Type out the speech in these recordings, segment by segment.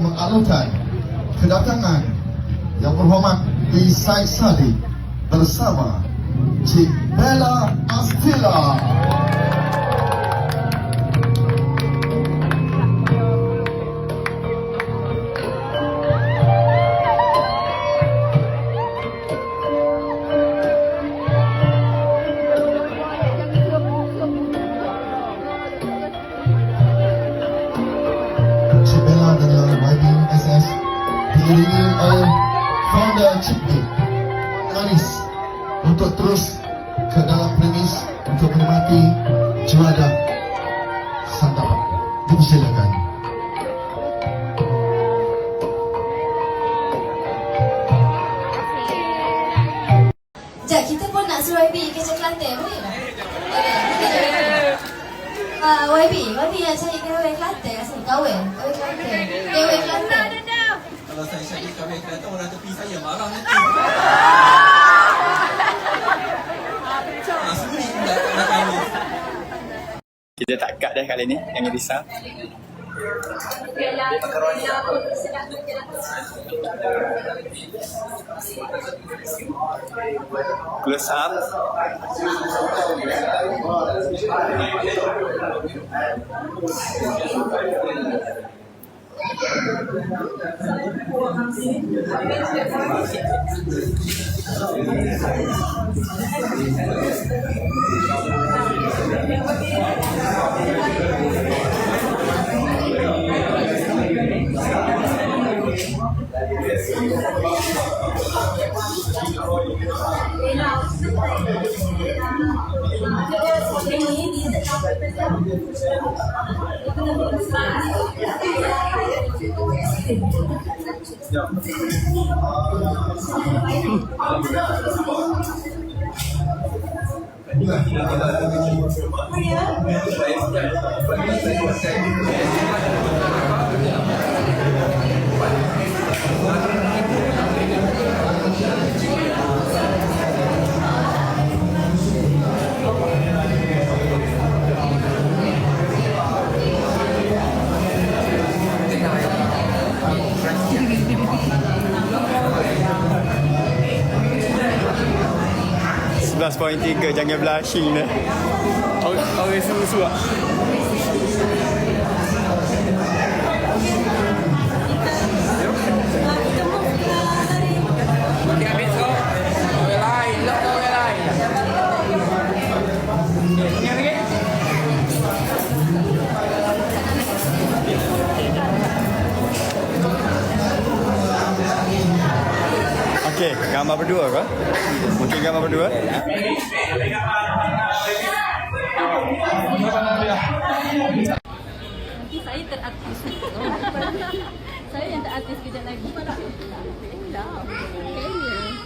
mengalukan kedatangan yang berhormat di Said Sadiq bersama Cik Bella Astila. Diiringi oleh founder Cik B, Anis untuk terus ke dalam premis untuk menikmati juara santapan. Dipersilakan. Sekejap, kita pun nak suruh YB kerja Kelantan, boleh tak? Ah, YB, YB nak cari KW Kelantan kat sini, kahwin. KW Kelantan. KW Kelantan. Kalau saya cari kahwin kereta orang tepi saya marah nanti. Ah, suri pula tak nak kahwin. Kita tak cut dah kali ni yang risau. Close up. Sebelas Yeah. 11.3 jangan belah Shin ni. Eh. Orang okay, okay, gambar berdua ke? Mungkin gambar berdua. Nanti saya terartis. saya yang terartis kejap lagi. Dah. Kayaknya.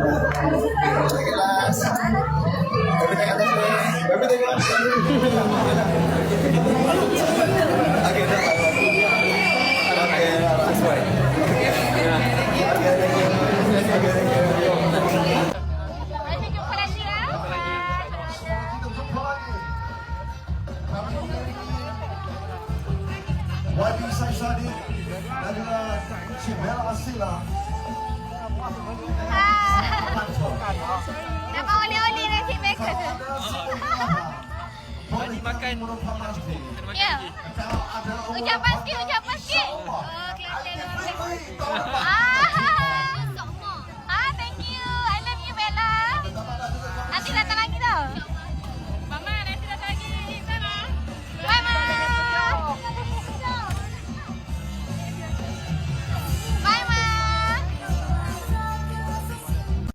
Sadiq dan juga Cik Bella Astila. Dapat oli-oli tu. Makan Ya. Ucapan sikit, ucapan sikit. Oh, Kelantan. Ah.